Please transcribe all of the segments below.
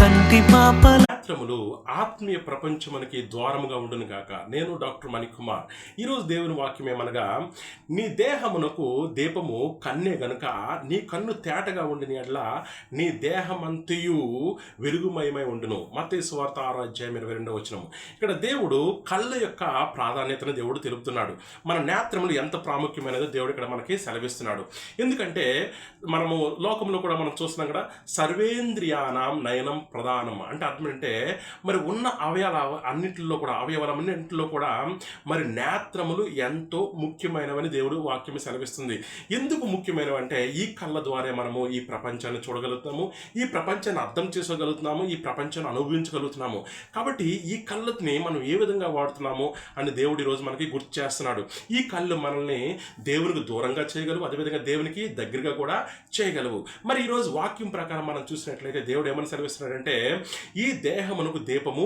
కంటి పాపల నేత్రములు ఆత్మీయ ప్రపంచమునికి ద్వారముగా ఉండును గాక. నేను డాక్టర్ మణికుమార్. ఈరోజు దేవుని వాక్యం ఏమనగా నీ దేహమునకు దీపము కన్నే గనుక నీ కన్ను తేటగా ఉండిన అట్లా నీ దేహమంతయు వెలుగుమయమై ఉండును. మత్తయి స్వార్థ ఆరో అధ్యాయం ఇరవై రెండో వచనము. ఇక్కడ దేవుడు కళ్ళ యొక్క ప్రాధాన్యతను దేవుడు తెలుపుతున్నాడు. మన నేత్రములు ఎంత ప్రాముఖ్యమైనదో దేవుడు ఇక్కడ మనకి సెలవిస్తున్నాడు. ఎందుకంటే మనము లోకంలో కూడా మనం చూస్తున్నాం కదా సర్వేంద్రియానం నయనం ప్రధానం అంటే అర్థం అంటే మరి ఉన్న అవయవాల అన్నింటిలో కూడా అవయవాలన్నింటిలో కూడా మరి నేత్రములు ఎంతో ముఖ్యమైనవని దేవుడు వాక్యం సెలవిస్తుంది. ఎందుకు ముఖ్యమైనవి అంటే ఈ కళ్ళ ద్వారా మనము ఈ ప్రపంచాన్ని చూడగలుగుతాము ఈ ప్రపంచాన్ని అర్థం చేసుకోగలుగుతున్నాము ఈ ప్రపంచాన్ని అనుభవించగలుగుతున్నాము. కాబట్టి ఈ కళ్ళని మనం ఏ విధంగా వాడుతున్నాము అని దేవుడు ఈరోజు మనకి గుర్తు చేస్తున్నాడు. ఈ కళ్ళు మనల్ని దేవునికి దూరంగా చేయగలవు అదేవిధంగా దేవునికి దగ్గరగా కూడా చేయగలవు. మరి ఈరోజు వాక్యం ప్రకారం మనం చూసినట్లయితే దేవుడు ఏమని సెలవిస్తున్నాడంటే ఈ స్నేహమునకు దీపము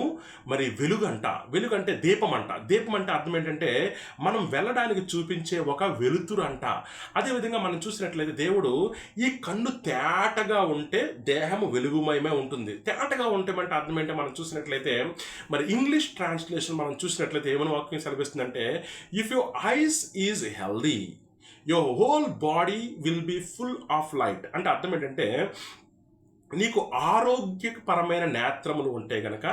మరి వెలుగు అంట వెలుగు అంటే దీపం అంట దీపం అంటే అర్థం ఏంటంటే మనం వెళ్ళడానికి చూపించే ఒక వెలుతురు అంట అదేవిధంగా మనం చూసినట్లయితే దేవుడు ఈ కన్ను తేటగా ఉంటే దేహము వెలుగుమయమే ఉంటుంది. తేటగా ఉంటే అంటే అర్థం ఏంటంటే మనం చూసినట్లయితే మరి ఇంగ్లీష్ ట్రాన్స్లేషన్ మనం చూసినట్లయితే ఏమైనా వాక్యం సెలవిస్తుందంటే if your eyes is healthy your whole body will be full of light అంటే అర్థం ఏంటంటే నీకు ఆరోగ్యపరమైన నేత్రములు ఉంటే గనక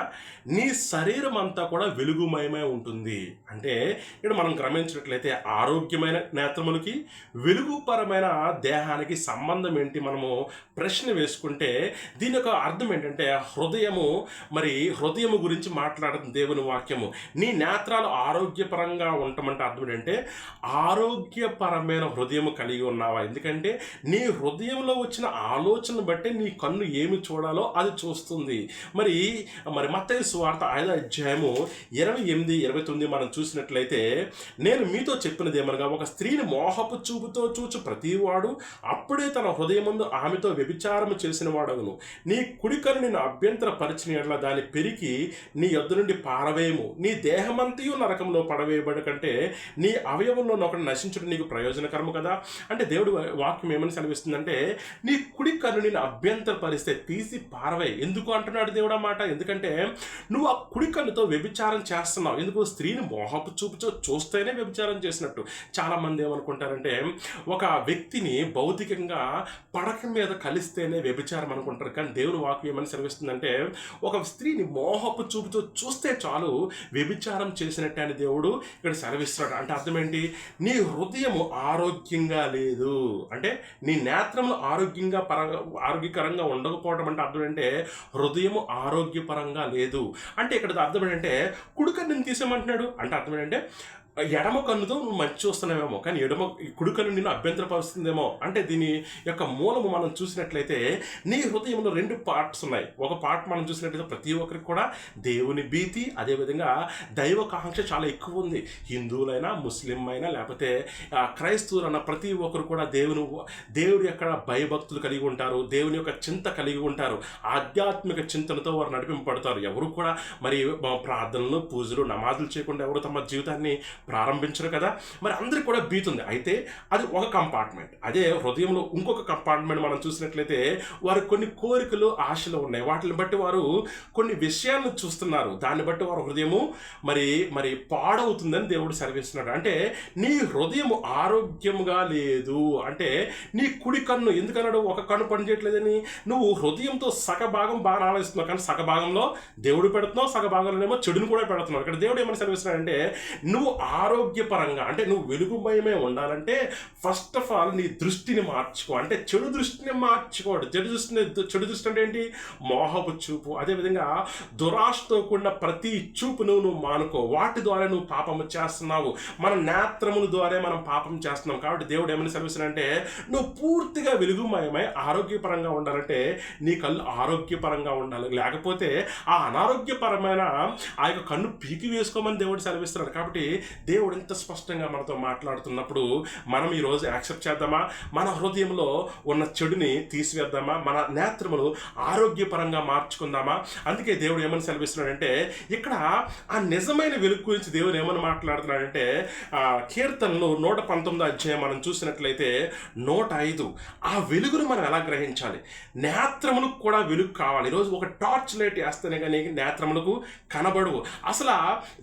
నీ శరీరం అంతా కూడా వెలుగుమయమై ఉంటుంది. అంటే ఇక్కడ మనం గమనించినట్లయితే ఆరోగ్యమైన నేత్రములకి వెలుగుపరమైన దేహానికి సంబంధం ఏంటి మనము ప్రశ్న వేసుకుంటే దీని యొక్క అర్థం ఏంటంటే హృదయము మరి హృదయము గురించి మాట్లాడుతుంది దేవుని వాక్యము. నీ నేత్రాలు ఆరోగ్యపరంగా ఉండటమంటే అర్థం ఏంటంటే ఆరోగ్యపరమైన హృదయము కలిగి ఉన్నావా? ఎందుకంటే నీ హృదయంలో వచ్చిన ఆలోచన బట్టి నీ కన్ను ఏమి చూడాలో అది చూస్తుంది. మరి మరి మత్తయ్య సువార్త ఐదో అధ్యాయము ఇరవై ఎనిమిది ఇరవై తొమ్మిది మనం చూసినట్లయితే నేను మీతో చెప్పినది ఏమనగా ఒక స్త్రీని మోహపు చూపుతో చూచు ప్రతివాడు అప్పుడే తన హృదయముందు ఆమెతో వ్యభిచారము చేసిన వాడగును నీ కుడికను నేను అభ్యంతర పరిచిన ఎడల దాన్ని పెరిగి నీ యొద్ద నుండి పారవేయము. నీ దేహమంతయు నరకంలో పడవేయబడి కంటే నీ అవయవంలో ఒకటి నశించడం నీకు ప్రయోజనకరము కదా? అంటే దేవుడు వాక్యం ఏమని సెలవిస్తుందంటే నీ కుడి కన్ను నేను అభ్యంతర పరిస్తే తీసి పారవే. ఎందుకు అంటున్నాడు దేవుడు అన్నమాట ఎందుకంటే నువ్వు ఆ కుడి కన్నుతో వ్యభిచారం చేస్తున్నావు. ఎందుకు? స్త్రీని మోహపు చూపుచో చూస్తేనే వ్యభిచారం చేసినట్టు. చాలా మంది ఏమనుకుంటారంటే ఒక వ్యక్తిని భౌతికంగా పడక మీద కలిస్తేనే వ్యభిచారం అనుకుంటారు. కానీ దేవుడు వాక్యం ఏమని సెలవిస్తుందంటే ఒక స్త్రీని మోహపు చూపుతో చూస్తే చాలు వ్యభిచారం చేసినట్టే అని దేవుడు ఇక్కడ సెలవిస్తున్నాడు. అంటే అర్థం ఏంటి? నీ హృదయము ఆరోగ్యంగా లేదు. అంటే నీ నేత్రములు ఆరోగ్యంగా పర ఆరోగ్యకరంగా ఉండకపోవడం అంటే అర్థం ఏంటంటే హృదయము ఆరోగ్యపరంగా లేదు. అంటే ఇక్కడ అర్థం ఏంటంటే కుడికన్నుని తీసేయమంటున్నాడు. అంటే అర్థం ఏంటంటే ఎడమ కన్నుతో నువ్వు మంచి చూస్తున్నావేమో కానీ ఎడమ కుడి కన్ను నిన్ను అభ్యంతరపరుస్తుందేమో. అంటే దీని యొక్క మూలము మనం చూసినట్లయితే నీ హృదయంలో రెండు పార్ట్స్ ఉన్నాయి. ఒక పార్ట్ మనం చూసినట్లయితే ప్రతి ఒక్కరికి కూడా దేవుని భీతి అదేవిధంగా దైవకాంక్ష చాలా ఎక్కువ ఉంది. హిందువులైనా ముస్లిం అయినా లేకపోతే క్రైస్తవులు అన్న ప్రతి ఒక్కరు కూడా దేవుని దేవుడి యొక్క భయభక్తులు కలిగి ఉంటారు దేవుని యొక్క చింత కలిగి ఉంటారు ఆధ్యాత్మిక చింతనతో వారు నడిపింపబడతారు. ఎవరు కూడా మరి ప్రార్థనలు పూజలు నమాజులు చేయకుండా ఎవరు తమ జీవితాన్ని ప్రారంభించరు కదా. మరి అందరికి కూడా బీతుంది అయితే అది ఒక కంపార్ట్మెంట్ అదే హృదయంలో ఇంకొక కంపార్ట్మెంట్ మనం చూసినట్లయితే వారు కొన్ని కోరికలు ఆశలు ఉన్నాయి. వాటిని బట్టి వారు కొన్ని విషయాలను చూస్తున్నారు. దాన్ని బట్టి వారు హృదయము మరి మరి పాడవుతుందని దేవుడు సెలవిస్తున్నాడు. అంటే నీ హృదయము ఆరోగ్యముగా లేదు. అంటే నీ కుడి కన్ను ఎందుకన్నాడు? ఒక కన్ను పనిచేయట్లేదని నువ్వు హృదయంతో సగ భాగం బాగా ఆలోచిస్తున్నావు. కానీ సగ భాగంలో దేవుడు పెడుతున్నావు సగ ఏమో చెడును కూడా పెడుతున్నావు. ఇక్కడ దేవుడు ఏమని సెలవిస్తున్నాడంటే నువ్వు ఆరోగ్యపరంగా అంటే నువ్వు వెలుగుమయమే ఉండాలంటే ఫస్ట్ ఆఫ్ ఆల్ నీ దృష్టిని మార్చుకో. అంటే చెడు దృష్టిని మార్చుకోడు చెడు దృష్టిని చెడు దృష్టి అంటే ఏంటి? మోహపు చూపు. అదేవిధంగా దురాశతో కూడిన ప్రతి చూపును నువ్వు మానుకో. వాటి ద్వారా నువ్వు పాపము చేస్తున్నావు. మన నేత్రముల ద్వారా మనం పాపం చేస్తున్నాం. కాబట్టి దేవుడు ఏమని సెలవిస్తున్నాడంటే నువ్వు పూర్తిగా వెలుగుమయమై ఆరోగ్యపరంగా ఉండాలంటే నీ కళ్ళు ఆరోగ్యపరంగా ఉండాలి. లేకపోతే ఆ అనారోగ్యపరమైన ఆ యొక్క కన్ను పీకి వేసుకోమని దేవుడు సెలవిస్తున్నాడు. కాబట్టి దేవుడు ఇంత స్పష్టంగా మనతో మాట్లాడుతున్నప్పుడు మనం ఈరోజు యాక్సెప్ట్ చేద్దామా? మన హృదయంలో ఉన్న చెడుని తీసివేద్దామా? మన నేత్రములు ఆరోగ్యపరంగా మార్చుకుందామా? అందుకే దేవుడు ఏమని సెలవిస్తున్నాడంటే ఇక్కడ ఆ నిజమైన వెలుగు గురించి దేవుడు ఏమని మాట్లాడుతున్నాడంటే కీర్తనలు నూట పంతొమ్మిది అధ్యాయం మనం చూసినట్లయితే నూట ఐదు. ఆ వెలుగును మనం ఎలా గ్రహించాలి? నేత్రములకు కూడా వెలుగు కావాలి. ఈరోజు ఒక టార్చ్ లైట్ వేస్తేనే కానీ నేత్రములకు కనబడవు. అసలు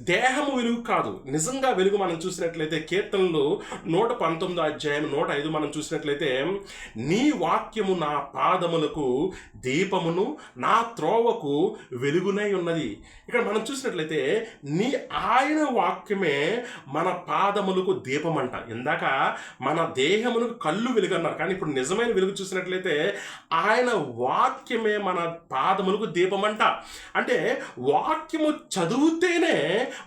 దేహము వెలుగు కాదు. నిజంగా వెలుగు మనం చూసినట్లయితే కీర్తనలు నూట పంతొమ్మిది అధ్యాయం నూట ఐదు మనం చూసినట్లయితే నీ వాక్యము నా పాదములకు దీపమును నా త్రోవకు వెలుగునై ఉన్నది. ఇక్కడ మనం చూసినట్లయితే నీ ఆయన వాక్యమే మన పాదములకు దీపం అంట ఇందాక మన దేహమునకు కళ్ళు వెలుగు అన్నారు కానీ ఇప్పుడు నిజమైన వెలుగు చూసినట్లయితే ఆయన వాక్యమే మన పాదములకు దీపం అంట అంటే వాక్యము చదివితేనే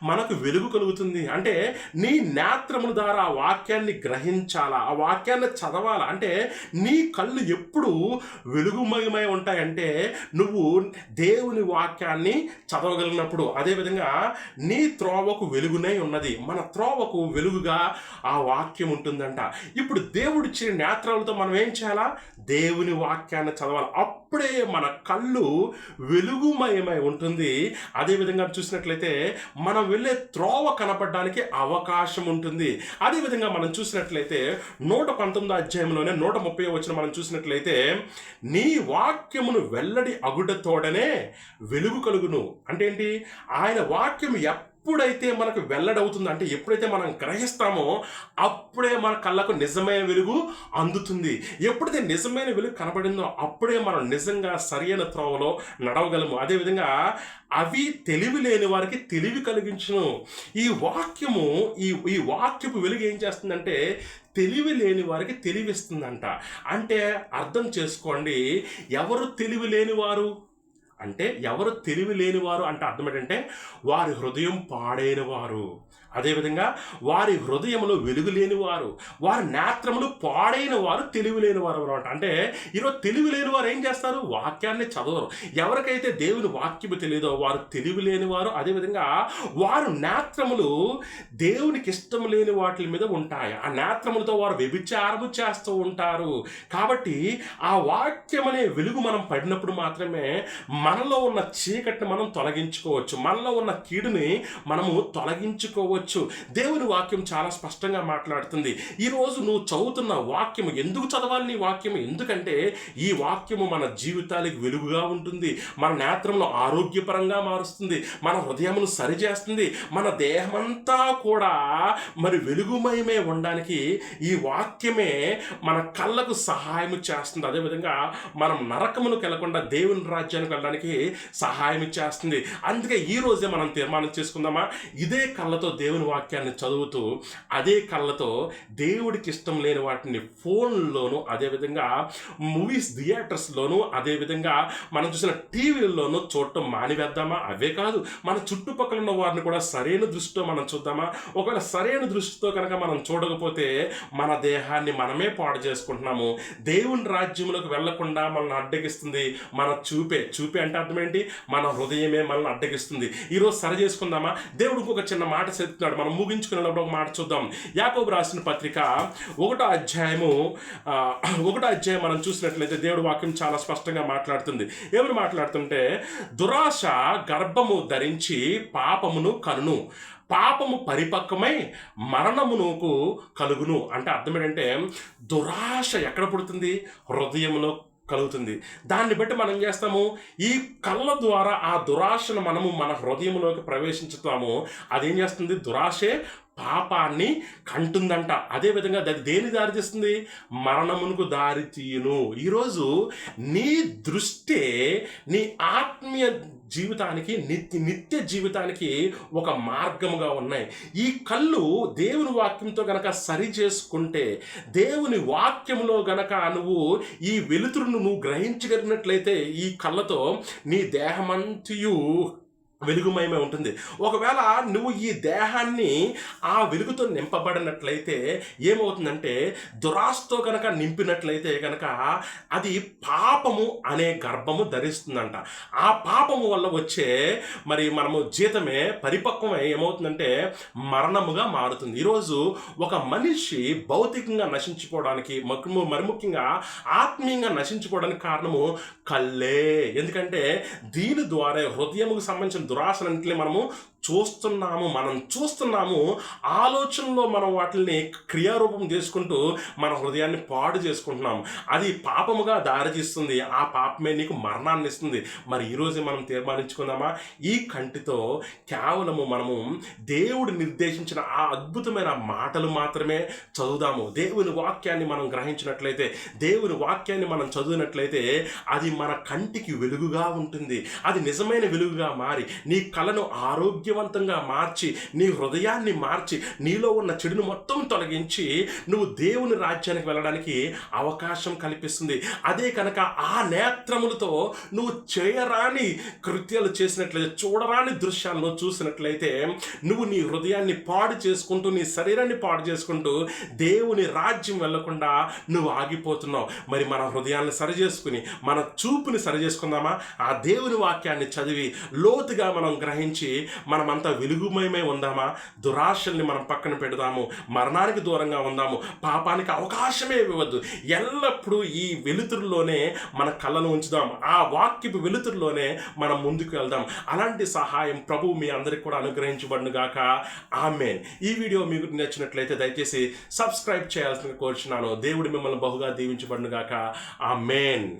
మనకు వెలుగు కలుగుతుంది. అంటే నీ నేత్రముల ద్వారా ఆ వాక్యాన్ని గ్రహించాలా? ఆ వాక్యాన్ని చదవాలా? అంటే నీ కళ్ళు ఎప్పుడు వెలుగుమయమై ఉంటాయంటే నువ్వు దేవుని వాక్యాన్ని చదవగలిగినప్పుడు అదేవిధంగా నీ త్రోవకు వెలుగునై ఉన్నది. మన త్రోవకు వెలుగుగా ఆ వాక్యం ఉంటుందంట. ఇప్పుడు దేవుడిచ్చిన నేత్రాలతో మనం ఏం చేయాలా? దేవుని వాక్యాన్ని చదవాలి. అప్పుడే మన కళ్ళు వెలుగుమయమై ఉంటుంది. అదేవిధంగా చూసినట్లయితే మనం వెళ్ళే త్రోవ కనపడడానికి అవకాశం ఉంటుంది. అదేవిధంగా మనం చూసినట్లయితే నూట పంతొమ్మిది అధ్యాయంలోనే నూట ముప్పై వచ్చిన మనం చూసినట్లయితే నీ వాక్యమును వెల్లడి అగుడతోడనే వెలుగు కలుగును. అంటే ఏంటి? ఆయన వాక్యం ఎప్పుడైతే మనకు వెల్లడవుతుందో అంటే ఎప్పుడైతే మనం గ్రహిస్తామో అప్పుడే మన కళ్ళకు నిజమైన వెలుగు అందుతుంది. ఎప్పుడైతే నిజమైన వెలుగు కనబడిందో అప్పుడే మనం నిజంగా సరైన త్రోవలో నడవగలము. అదేవిధంగా అవి తెలివి లేని వారికి తెలివి కలిగించును. ఈ వాక్యము ఈ ఈ వాక్యపు వెలుగు ఏం చేస్తుందంటే తెలివి లేని వారికి తెలివిస్తుందంట. అంటే అర్థం చేసుకోండి ఎవరు తెలివి లేని వారు? అంటే ఎవరు తెలివి లేనివారు అంటే అర్థం ఏంటంటే వారి హృదయం పాడైన వారు అదేవిధంగా వారి హృదయములు వెలుగు లేనివారు వారి నేత్రములు పాడైన వారు తెలివి లేని వారు అనమాట. అంటే ఈరోజు తెలివి లేని వారు ఏం చేస్తారు? వాక్యాన్ని చదవరు. ఎవరికైతే దేవుని వాక్యము తెలియదో వారు తెలివి లేని వారు అదేవిధంగా వారు నేత్రములు దేవునికి ఇష్టం లేని వాటి మీద ఉంటాయి. ఆ నేత్రములతో వారు వ్యభిచారము చేస్తూ ఉంటారు. కాబట్టి ఆ వాక్యం అనే వెలుగు మనం పడినప్పుడు మాత్రమే మనలో ఉన్న చీకటిని మనం తొలగించుకోవచ్చు. మనలో ఉన్న కీడుని మనము తొలగించుకోవచ్చు. దేవుని వాక్యం చాలా స్పష్టంగా మాట్లాడుతుంది. ఈరోజు నువ్వు చదువుతున్న వాక్యం ఎందుకు చదవాలి నీ వాక్యం? ఎందుకంటే ఈ వాక్యము మన జీవితాలకు వెలుగుగా ఉంటుంది. మన నేత్రంలో ఆరోగ్యపరంగా మారుస్తుంది. మన హృదయమును సరిచేస్తుంది మన దేహమంతా కూడా మరి వెలుగుమయమే ఉండడానికి ఈ వాక్యమే మన కళ్ళకు సహాయం చేస్తుంది. అదేవిధంగా మనం నరకమును వెళ్ళకుండా దేవుని రాజ్యానికి వెళ్ళడానికి సహాయం చేస్తుంది. అందుకే ఈ రోజే మనం తీర్మానం చేసుకుందామా? ఇదే కళ్ళతో దేవుని దేవుని వాక్యాన్ని చదువుతూ అదే కళ్ళతో దేవుడికి ఇష్టం లేని వాటిని ఫోన్లోను అదేవిధంగా మూవీస్ థియేటర్స్లోను అదేవిధంగా మనం చూసిన టీవీల్లోనూ చూడటం మానివేద్దామా? అవే కాదు. మన చుట్టుపక్కల ఉన్న వారిని కూడా సరైన దృష్టితో మనం చూద్దామా? ఒకవేళ సరైన దృష్టితో కనుక మనం చూడకపోతే మన దేహాన్ని మనమే పాడు చేసుకుంటున్నాము. దేవుని రాజ్యంలోకి వెళ్ళకుండా మనల్ని అడ్డగిస్తుంది మన చూపే. చూపే అంటే అర్థం ఏంటి? మన హృదయమే మనల్ని అడ్డగిస్తుంది. ఈరోజు సరి చేసుకుందామా? దేవుడు ఇంకొక చిన్న మాట చెప్తున్నాడు. మనం ముగించుకున్నప్పుడు ఒక మాట చూద్దాం. యాకోబు రాసిన పత్రిక ఒకటో అధ్యాయము ఒకటో అధ్యాయం మనం చూసినట్లయితే దేవుడు వాక్యం చాలా స్పష్టంగా మాట్లాడుతుంది. ఏమని మాట్లాడుతుంటే దురాశ గర్భము ధరించి పాపమును కనును. పాపము పరిపక్వమై మరణమునకు కలుగును. అంటే అర్థం ఏంటంటే దురాశ ఎక్కడ పుడుతుంది? హృదయంలో కలుగుతుంది. దాన్ని బట్టి మనం చేస్తాము? ఈ కళ్ళ ద్వారా ఆ దురాశను మనము మన హృదయంలోకి ప్రవేశించుతాము. అదేం చేస్తుంది? దురాశే పాపాన్ని కంటుందంట. అదేవిధంగా అది దేని దారి తీస్తుంది? మరణమునకు దారి తీయును. ఈరోజు నీ దృష్టి నీ ఆత్మీయ జీవితానికి నిత్య నిత్య జీవితానికి ఒక మార్గముగా ఉన్నాయి. ఈ కళ్ళు దేవుని వాక్యంతో గనక సరి చేసుకుంటే దేవుని వాక్యంలో గనక నువ్వు ఈ వెలుతురును నువ్వు గ్రహించగలిగినట్లయితే ఈ కళ్ళతో నీ దేహమంతియు వెలుగుమయమే ఉంటుంది. ఒకవేళ నువ్వు ఈ దేహాన్ని ఆ వెలుగుతో నింపబడినట్లయితే ఏమవుతుందంటే దురాశతో కనుక నింపినట్లయితే కనుక అది పాపము అనే గర్భము ధరిస్తుందంట. ఆ పాపము వల్ల వచ్చే మరి మనము జీతమే పరిపక్వమై ఏమవుతుందంటే మరణముగా మారుతుంది. ఈరోజు ఒక మనిషి భౌతికంగా నశించుకోవడానికి మరి ముఖ్యంగా ఆత్మీయంగా నశించుకోవడానికి కారణము కళ్ళే. ఎందుకంటే దీని ద్వారా హృదయముకు సంబంధించిన దురాశలన్నింటినీ మనము చూస్తున్నాము మనం చూస్తున్నాము ఆలోచనలో మనం వాటిని క్రియారూపం చేసుకుంటూ మన హృదయాన్ని పాడు చేసుకుంటున్నాము అది పాపముగా దారితీస్తుంది. ఆ పాపమే నీకు మరణాన్ని ఇస్తుంది మరి ఈరోజు మనం తీర్మానించుకుందామా? ఈ కంటితో కేవలము మనము దేవుడు నిర్దేశించిన ఆ అద్భుతమైన మాటలు మాత్రమే చదువుదాము. దేవుని వాక్యాన్ని మనం గ్రహించినట్లయితే దేవుని వాక్యాన్ని మనం చదివినట్లయితే అది మన కంటికి వెలుగుగా ఉంటుంది. అది నిజమైన వెలుగుగా మారి నీ కళను శక్తివంతంగా మార్చి నీ హృదయాన్ని మార్చి నీలో ఉన్న చెడును మొత్తం తొలగించి నువ్వు దేవుని రాజ్యానికి వెళ్ళడానికి అవకాశం కల్పిస్తుంది. అదే కనుక ఆ నేత్రములతో నువ్వు చేయరాని కృత్యాలు చేసినట్లయితే చూడరాని దృశ్యాలను చూసినట్లయితే నువ్వు నీ హృదయాన్ని పాడు చేసుకుంటూ నీ శరీరాన్ని పాడు చేసుకుంటూ దేవుని రాజ్యం వెళ్ళకుండా నువ్వు ఆగిపోతున్నావు. మరి మన హృదయాన్ని సరి చేసుకుని మన చూపుని సరి చేసుకుందామా ఆ దేవుని వాక్యాన్ని చదివి లోతుగా మనం గ్రహించి మన మనమంతా వెలుగుమయమై ఉందామా? దురాశల్ని మనం పక్కన పెడదాము. మరణానికి దూరంగా ఉందాము. పాపానికి అవకాశమే ఇవ్వద్దు ఎల్లప్పుడూ ఈ వెలుతురులోనే మన కళ్ళను ఉంచుదాం. ఆ వాక్యపు వెలుతురులోనే మనం ముందుకు వెళ్దాం. అలాంటి సహాయం ప్రభు మీ అందరికి కూడా అనుగ్రహించబడును గాక. ఆమెన్. ఈ వీడియో మీకు నచ్చినట్లయితే దయచేసి సబ్స్క్రైబ్ చేయాల్సిన కోరుచున్నాను. దేవుడు మిమ్మల్ని బహుగా దీవించబడును గాక. ఆమెన్.